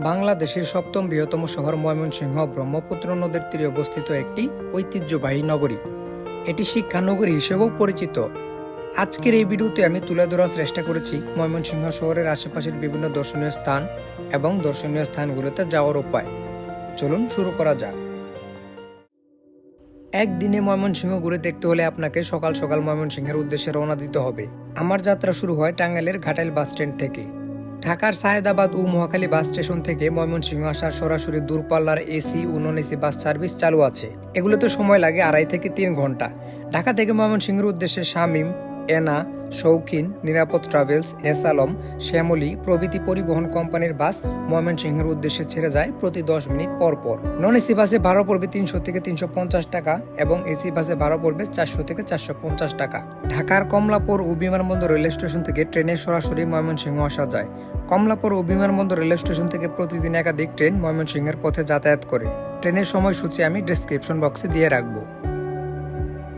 বাংলাদেশের সপ্তম বৃহত্তম শহর ময়মনসিংহ, ব্রহ্মপুত্র নদের তীরে অবস্থিত একটি ঐতিহ্যবাহী নগরী। এটি শিক্ষা নগরী হিসেবেও পরিচিত। আজকের এই ভিডিওতে আমি তুলে ধরার চেষ্টা করেছি ময়মনসিংহ শহরের আশেপাশের বিভিন্ন দর্শনীয় স্থান এবং দর্শনীয় স্থানগুলোতে যাওয়ার উপায়। চলুন শুরু করা যাক। একদিনে ময়মনসিংহ ঘুরে দেখতে হলে আপনাকে সকাল সকাল ময়মনসিংহের উদ্দেশ্যে রওনা দিতে হবে। আমার যাত্রা শুরু হয় টাঙ্গাইলের ঘাটাইল বাস স্ট্যান্ড থেকে। ঢাকার সাহেদাবাদ ও মহাখালী বাস স্টেশন থেকে ময়মনসিংহ আসার সরাসরি দূরপাল্লার এসি ও নন এসি বাস সার্ভিস চালু আছে। এগুলোতে সময় লাগে আড়াই থেকে তিন ঘণ্টা। ঢাকা থেকে ময়মনসিংহের উদ্দেশ্যে শামিম এনা, শৌখিন, নিরাপদ ট্রাভেলস, এস আলম, শ্যামলী প্রভৃতি পরিবহন কোম্পানির বাস ময়মনসিংহের উদ্দেশ্যে ছেড়ে যায় প্রতি দশ মিনিট পর পর। নন এসি বাসে ভাড়া পড়বে তিনশো থেকে তিনশো পঞ্চাশ টাকা এবং এসি বাসে ভাড়া পড়বে চারশো থেকে চারশো পঞ্চাশ টাকা। ঢাকার কমলাপুর ও বিমানবন্দর রেল স্টেশন থেকে ট্রেনে সরাসরি ময়মনসিংহ আসা যায়। কমলাপুর ও বিমানবন্দর রেল স্টেশন থেকে প্রতিদিন একাধিক ট্রেন ময়মনসিংহের পথে যাতায়াত করে। ট্রেনের সময়সূচি আমি ডেসক্রিপশন বক্সে দিয়ে রাখব।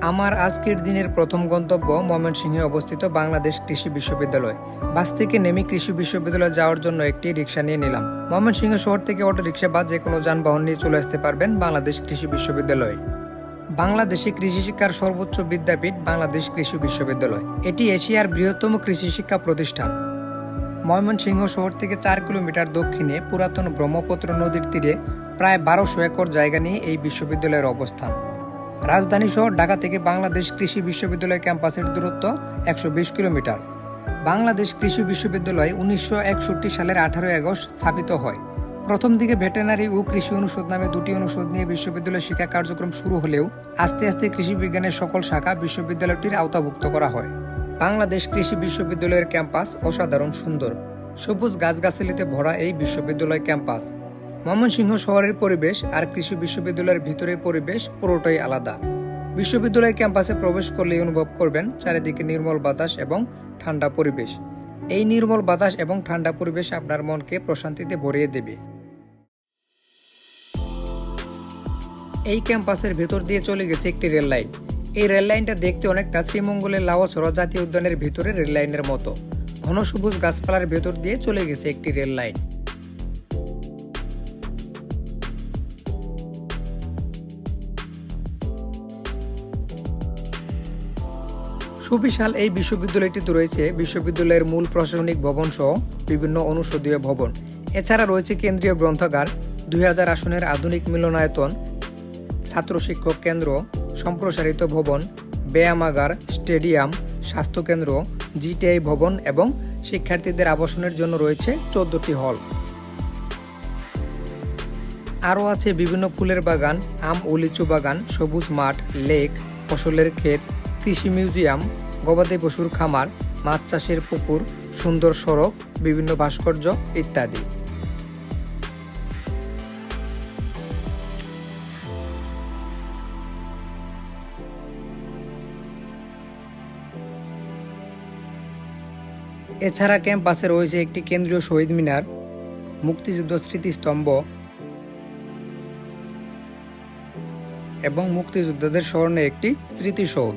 আমার আজকের দিনের প্রথম গন্তব্য ময়মনসিংহে অবস্থিত বাংলাদেশ কৃষি বিশ্ববিদ্যালয়। বাস থেকে নেমে কৃষি বিশ্ববিদ্যালয়ে যাওয়ার জন্য একটি রিক্সা নিয়ে নিলাম। ময়মনসিংহ শহর থেকে অটো রিক্সা বা যে কোনো যানবাহন নিয়ে চলে আসতে পারবেন বাংলাদেশ কৃষি বিশ্ববিদ্যালয়ে। বাংলাদেশে কৃষি শিক্ষার সর্বোচ্চ বিদ্যাপীঠ বাংলাদেশ কৃষি বিশ্ববিদ্যালয়। এটি এশিয়ার বৃহত্তম কৃষি শিক্ষা প্রতিষ্ঠান। ময়মনসিংহ শহর থেকে চার কিলোমিটার দক্ষিণে পুরাতন ব্রহ্মপুত্র নদীর তীরে প্রায় বারোশো একর জায়গা নিয়ে এই বিশ্ববিদ্যালয়ের অবস্থান। রাজধানী শহর ঢাকা থেকে বাংলাদেশ কৃষি বিশ্ববিদ্যালয় ক্যাম্পাসের দূরত্ব একশো বিশ কিলোমিটার। বাংলাদেশ কৃষি বিশ্ববিদ্যালয় উনিশশো একষট্টি সালের আঠারোই আগস্ট স্থাপিত হয়। প্রথম দিকে ভেটেনারি ও কৃষি অনুষদ নামে দুটি অনুষদ নিয়ে বিশ্ববিদ্যালয়ের শিক্ষা কার্যক্রম শুরু হলেও আস্তে আস্তে কৃষি বিজ্ঞানের সকল শাখা বিশ্ববিদ্যালয়টির আওতাভুক্ত করা হয়। বাংলাদেশ কৃষি বিশ্ববিদ্যালয়ের ক্যাম্পাস অসাধারণ সুন্দর। সবুজ গাছগাছালিতে ভরা এই বিশ্ববিদ্যালয় ক্যাম্পাস ময়মনসিংহ শহরের পরিবেশ আর কৃষি বিশ্ববিদ্যালয়ের ভিতরের পরিবেশ পুরোটাই আলাদা। বিশ্ববিদ্যালয় ক্যাম্পাসে প্রবেশ করলেই অনুভব করবেন চারিদিকে নির্মল বাতাস এবং ঠান্ডা পরিবেশ। এই নির্মল বাতাস এবং ঠান্ডা পরিবেশ আপনার মনকে প্রশান্তিতে ভরিয়ে দেবে। এই ক্যাম্পাসের ভেতর দিয়ে চলে গেছে একটি রেল লাইন। এই রেল লাইনটা দেখতে অনেকটা শ্রীমঙ্গলের লাওয়াছড়া জাতীয় উদ্যানের ভিতরে রেল লাইনের মতো। ঘন সবুজ গাছপালার ভেতর দিয়ে চলে গেছে একটি রেল লাইন। সুবিশাল এই বিশ্ববিদ্যালয়টিতে রয়েছে, বিশ্ববিদ্যালয়ের মূল প্রশাসনিক ভবন সহ বিভিন্ন অনুষদীয় ভবন। এছাড়া রয়েছে কেন্দ্রীয় গ্রন্থাগার, দুই হাজার আসনের আধুনিক মিলনায়তন, ছাত্র শিক্ষক কেন্দ্র, সম্প্রসারিত ভবন, ব্যায়ামাগার, স্টেডিয়াম, স্বাস্থ্যকেন্দ্র জিটিআই ভবন এবং শিক্ষার্থীদের আবাসনের জন্য রয়েছে চোদ্দটি হল। আরও আছে বিভিন্ন ফুলের বাগান, আম ও লিচু বাগান, সবুজ মাঠ, লেক, ফসলের ক্ষেত কৃষি মিউজিয়াম, গবাদি পশুর খামার, মাছ চাষের পুকুর, সুন্দর সড়ক, বিভিন্ন ভাস্কর্য ইত্যাদি। এছাড়া ক্যাম্পাসে রয়েছে একটি কেন্দ্রীয় শহীদ মিনার, মুক্তিযুদ্ধ স্মৃতিস্তম্ভ এবং মুক্তিযোদ্ধাদের স্মরণে একটি স্মৃতিসৌধ।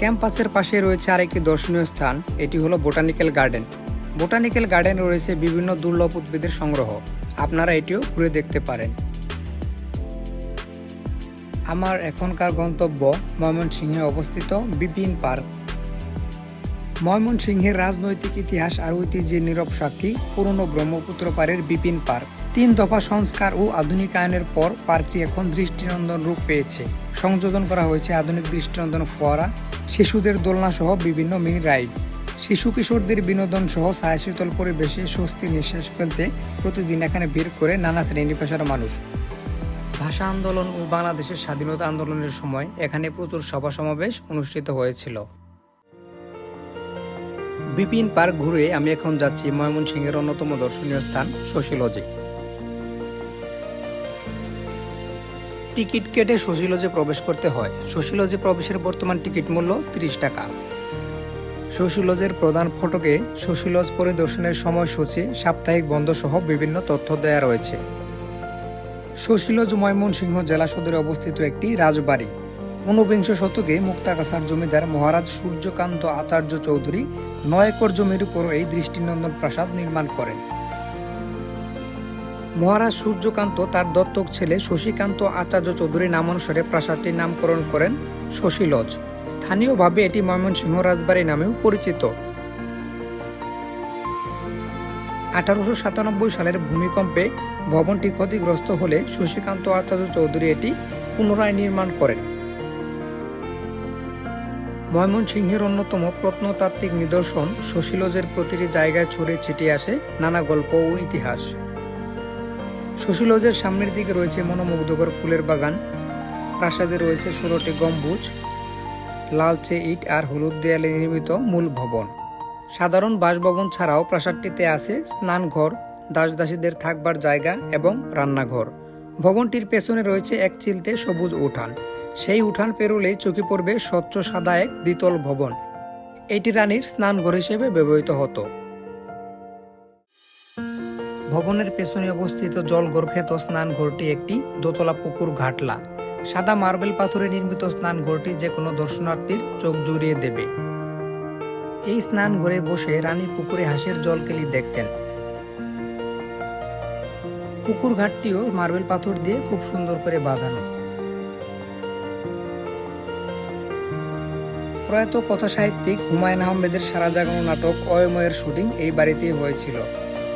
ক্যাম্পাসের পাশে রয়েছে আরেকটি দর্শনীয় স্থান, এটি হলো বোটানিক্যাল গার্ডেন। বোটানিক্যাল গার্ডেন রয়েছে বিভিন্ন দুর্লভ উদ্ভিদের সংগ্রহ। আপনারা এটিও ঘুরে দেখতে পারেন। আমার এখনকার গন্তব্য ময়মনসিংহে অবস্থিত বিপিন পার্ক। ময়মনসিংহের রাজনৈতিক ইতিহাস আর ঐতিহ্যের নীরব সাক্ষী পুরনো ব্রহ্মপুত্র পাড়ের বিপিন পার্ক। তিন দফা সংস্কার ও আধুনিকায়নের পর পার্কটি এখন দৃষ্টিনন্দন রূপ পেয়েছে। সংযোজন করা হয়েছে আধুনিক দৃষ্টিনন্দন ফোয়ারা শিশুদের দোলনা সহ বিভিন্ন মিনি রাইড। শিশু কিশোরদের বিনোদন সহ ছায়াশীতল পরিবেশে স্বস্তি নিঃশ্বাস ফেলতে প্রতিদিন এখানে ভিড় করে নানা শ্রেণি পেশার মানুষ। ভাষা আন্দোলন ও বাংলাদেশের স্বাধীনতা আন্দোলনের সময় এখানে প্রচুর সভা সমাবেশ অনুষ্ঠিত হয়েছিল। বিপিন পার্ক ঘুরে আমি এখন যাচ্ছি ময়মনসিংহের অন্যতম দর্শনীয় স্থান শশীলজে টিকিট কেটে শশীলজে প্রবেশ করতে হয়। শশীলজে প্রবেশের বর্তমান টিকিট মূল্য তিরিশ টাকা। শশীলজের প্রধান ফটকে শশীলজ পরিদর্শনের সময়সূচি, সাপ্তাহিক বন্ধ সহ বিভিন্ন তথ্য দেয়া রয়েছে। শশীলজ ময়মনসিংহ জেলা সদরে অবস্থিত একটি রাজবাড়ি। ঊনবিংশ শতকে মুক্তাগাছার জমিদার মহারাজ সূর্যকান্ত আচার্য চৌধুরী নয় একর জমির উপর এই দৃষ্টিনন্দন প্রাসাদ নির্মাণ করেন। মহারাজ সূর্যকান্ত, তার দত্তক ছেলে শশীকান্ত আচার্য চৌধুরীর নামানুসারে প্রাসাদটির নামকরণ করেন শশী লজ। স্থানীয়ভাবে এটি ময়মনসিংহ রাজবাড়ি নামেও পরিচিত। আঠারোশো সাতানব্বই সালের ভূমিকম্পে ভবনটি ক্ষতিগ্রস্ত হলে শশীকান্ত আচার্য চৌধুরী এটি পুনরায় নির্মাণ করেন। ময়মনসিংহের অন্যতম প্রত্নতাত্ত্বিক নিদর্শন শশীলজের প্রতিটি জায়গায় ছড়িয়ে ছিটিয়ে আসে নানা গল্প ও ইতিহাস। শশীলজের সামনের দিকে রয়েছে মনোমুগ্ধকর ফুলের বাগান। প্রাসাদে রয়েছে ষোলোটি গম্বুজ, লালচে ইট আর হলুদ দেয়ালে নির্মিত মূল ভবন। সাধারণ বাসভবন ছাড়াও প্রাসাদটিতে আছে স্নানঘর, দাসদাসীদের থাকবার জায়গা এবং রান্নাঘর। ভবনটির পেছনে রয়েছে এক চিলতে সবুজ উঠান। সেই উঠান পেরোলেই চোখে পড়বে স্বচ্ছ সাদা এক দ্বিতল ভবন। এটি রানীর স্নানঘর হিসেবে ব্যবহৃত হতো। ভবনের পেছনে অবস্থিত জলঘর খ্যাত স্নানঘরটি একটি দোতলা পুকুর ঘাটলা। সাদা মার্বেল পাথরে নির্মিত স্নানঘরটি যে কোনো দর্শনার্থীর চোখ জুড়িয়ে দেবে। এই স্নান ঘরে বসে রানী পুকুরে হাঁসের জলকেলি দেখতেন। পুকুর ঘাটটিও মার্বেল পাথর দিয়ে খুব সুন্দর করে বাঁধানো। প্রয়াত কথা সাহিত্যিক হুমায়ুন আহমেদের সারা জাগানো নাটক অয়ময়ের শুটিং এই বাড়িতেই হয়েছিল।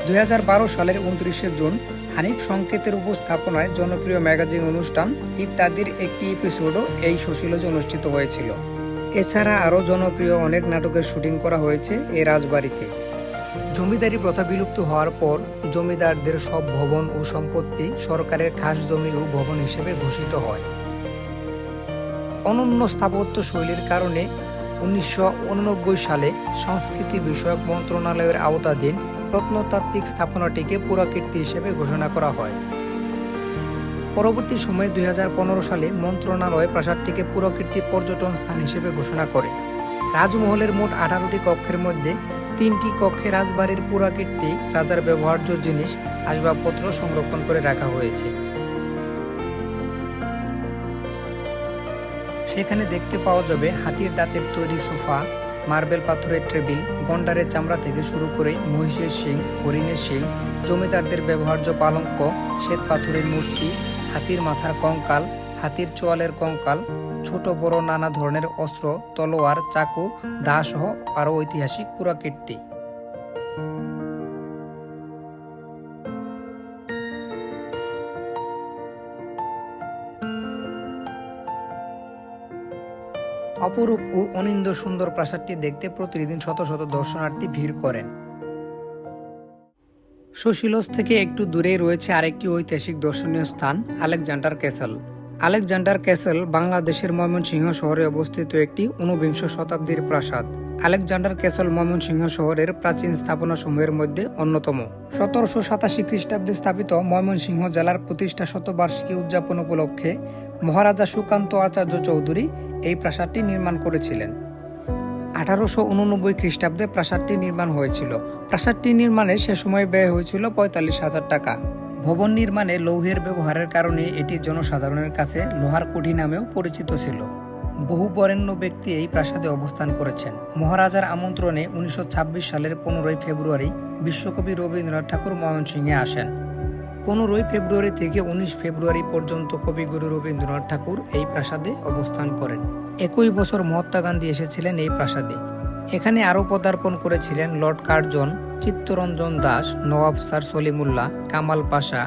দুই হাজার বারো সালের উনত্রিশে জুন হানিফ সংকেতের উপস্থাপনায় জনপ্রিয় ম্যাগাজিন অনুষ্ঠান ইত্যাদির একটি এপিসোডও এই সুশীলজ অনুষ্ঠিত হয়েছিল। এছাড়া আরও জনপ্রিয় অনেক নাটকের শুটিং করা হয়েছে এই রাজবাড়িতে। জমিদারি প্রথা বিলুপ্ত হওয়ার পর জমিদারদের সব ভবন ও সম্পত্তি সরকারের খাস জমি ও ভবন হিসেবে ঘোষিত হয়। অনন্য স্থাপত্য শৈলীর কারণে উনিশশো উননব্বই সালে সংস্কৃতি বিষয়ক মন্ত্রণালয়ের আওতাধীন প্রত্নতাত্ত্বিক স্থাপনাটিকে পুরাকীর্তি হিসেবে ঘোষণা করা হয়। পরবর্তী সময়ে দুই হাজার পনেরো সালে মন্ত্রণালয় প্রাসাদটিকে পুরাকীর্তি পর্যটন স্থান হিসেবে ঘোষণা করে। রাজমহলের মোট আঠারোটি কক্ষের মধ্যে তিনটি কক্ষে রাজবাড়ির পুরাকীর্তি, রাজার ব্যবহার্য জিনিস, আসবাবপত্র সংরক্ষণ করে রাখা হয়েছে। সেখানে দেখতে পাওয়া যাবে হাতির দাঁতের তৈরি সোফা মার্বেল পাথরের টেবিল গন্ডারের চামড়া থেকে শুরু করে মহিষের শিং, হরিণের শিং, জমিদারদের ব্যবহার্য পালঙ্ক, শ্বেত পাথরের মূর্তি, হাতির মাথার কঙ্কাল, হাতির চোয়ালের কঙ্কাল, ছোট বড় নানা ধরনের অস্ত্র, তলোয়ার, চাকু দাসহ আরও ঐতিহাসিক পুরাকীর্তি। অপরূপ ও অনিন্দ সুন্দর প্রাসাদটি দেখতে প্রতিদিন শত শত দর্শনার্থী ভিড় করেন। সুশীলস থেকে একটু দূরেই রয়েছে আরেকটি ঐতিহাসিক দর্শনীয় স্থান, আলেকজান্ডার ক্যাসেল। আলেকজান্ডার ক্যাসেল বাংলাদেশের ময়মনসিংহ শহরে অবস্থিত একটি ঊনবিংশ শতাব্দীর প্রাসাদ। আলেকজান্ডার ক্যাসেল ময়মনসিংহ শহরের প্রাচীন স্থাপনাসমূহের মধ্যে অন্যতম। সতেরোশো সাতাশি খ্রিস্টাব্দে স্থাপিত ময়মনসিংহ জেলার প্রতিষ্ঠা শতবার্ষিকী উদযাপন উপলক্ষে মহারাজা সুকান্ত আচার্য চৌধুরী এই প্রাসাদটি নির্মাণ করেছিলেন। আঠারোশো উননব্বই খ্রিস্টাব্দে প্রাসাদটি নির্মাণ হয়েছিল। প্রাসাদটি নির্মাণে সে সময় ব্যয় হয়েছিল পঁয়তাল্লিশ হাজার টাকা। ভবন নির্মাণে লৌহের ব্যবহারের কারণে এটি জনসাধারণের কাছে লোহার কুঠি নামেও পরিচিত ছিল। বহু বরেণ্য ব্যক্তি এই প্রাসাদে অবস্থান করেছেন। মহারাজার আমন্ত্রণে উনিশশো ছাব্বিশ সালের পনেরোই ফেব্রুয়ারি বিশ্বকবি রবীন্দ্রনাথ ঠাকুর ময়মনসিংহে আসেন। পনেরোই ফেব্রুয়ারি থেকে উনিশ ফেব্রুয়ারি পর্যন্ত কবিগুরু রবীন্দ্রনাথ ঠাকুর এই প্রাসাদে অবস্থান করেন। একই বছর মহাত্মা গান্ধী এসেছিলেন এই প্রাসাদে। এখানে আরও পদার্পণ করেছিলেন lord Curzon, Chittaranjan Das, Nawab sir Salimullah, Kemal Pasha,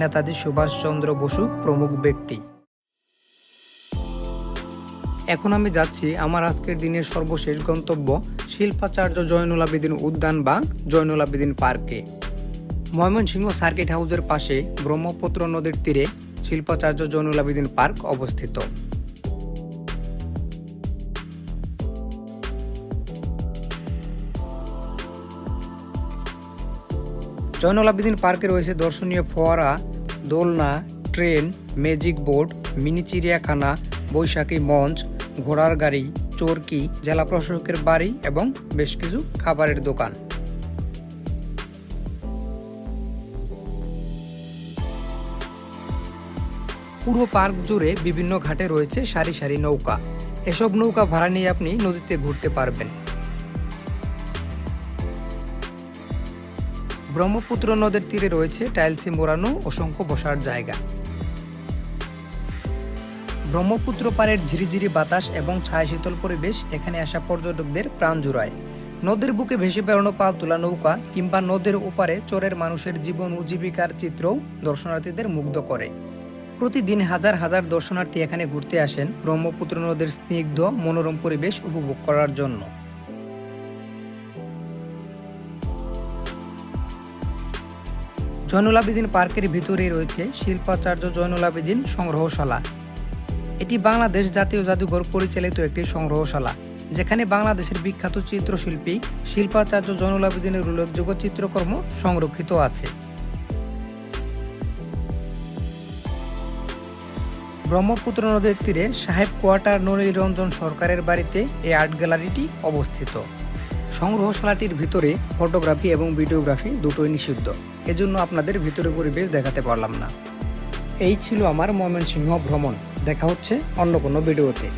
Netaji Subhashchandra Bose প্রমুখ ব্যক্তি। এখন আমি যাচ্ছি আমার আজকের দিনের সর্বশেষ গন্তব্য শিল্পাচার্য জয়নুল আবেদিন উদ্যান বা জয়নুল আবেদিন পার্কে। ময়মনসিংহ সার্কিট হাউসের পাশে ব্রহ্মপুত্র নদীর তীরে শিল্পাচার্য জয়নুল আবেদিন পার্ক অবস্থিত। জয়নুল আবেদিন পার্কে রয়েছে দর্শনীয় ফোয়ারা, দোলনা, ট্রেন, ম্যাজিক বোর্ড, মিনি চিড়িয়াখানা, বৈশাখী মঞ্চ, ঘোড়ার গাড়ি, চরকি, জেলা প্রশাসকের বাড়ি এবং বেশ কিছু খাবারের দোকান। পুরো পার্ক জুড়ে বিভিন্ন ঘাটে রয়েছে সারি সারি নৌকা। এসব নৌকা ভাড়া নিয়ে আপনি নদীতে ঘুরতে পারবেন। ব্রহ্মপুত্র নদের তীরে রয়েছে টাইলসে মোড়ানো অসংখ্য বসার জায়গা। ব্রহ্মপুত্র পাড়ের ঝিরিঝিরি বাতাস এবং ছায়া শীতল পরিবেশ এখানে আসা পর্যটকদের প্রাণ জুড়ায়। নদীর বুকে ভেসে বেড়ানো পাল তোলা নৌকা কিংবা নদের ওপারে চরের মানুষের জীবন ও জীবিকার চিত্রও দর্শনার্থীদের মুগ্ধ করে। প্রতিদিন হাজার হাজার দর্শনার্থী এখানে ঘুরতে আসেন ব্রহ্মপুত্র নদের স্নিগ্ধ, মনোরম পরিবেশ উপভোগ করার জন্য। জয়নুল আবেদিন পার্কের ভিতরেই রয়েছে শিল্পাচার্য জয়নুল আবেদিন সংগ্রহশালা। এটি বাংলাদেশ জাতীয় জাদুঘর পরিচালিত একটি সংগ্রহশালা, যেখানে বাংলাদেশের বিখ্যাত চিত্রশিল্পী শিল্পাচার্য জয়নুল আবেদিনের উল্লেখযোগ্য চিত্রকর্ম সংরক্ষিত আছে। ব্রহ্মপুত্র নদীর তীরে সাহেব কোয়ার্টার নলিরঞ্জন সরকারের বাড়িতে এই আর্ট গ্যালারিটি অবস্থিত। সংগ্রহশালাটির ভিতরে ফটোগ্রাফি এবং ভিডিওগ্রাফি দুটোই নিষিদ্ধ। এজন্য আপনাদের ভিতরে পরিবেশ দেখাতে পারলাম না। এই ছিল আমার ময়মনসিংহ ভ্রমণ। দেখা হচ্ছে অন্য কোনো ভিডিওতে।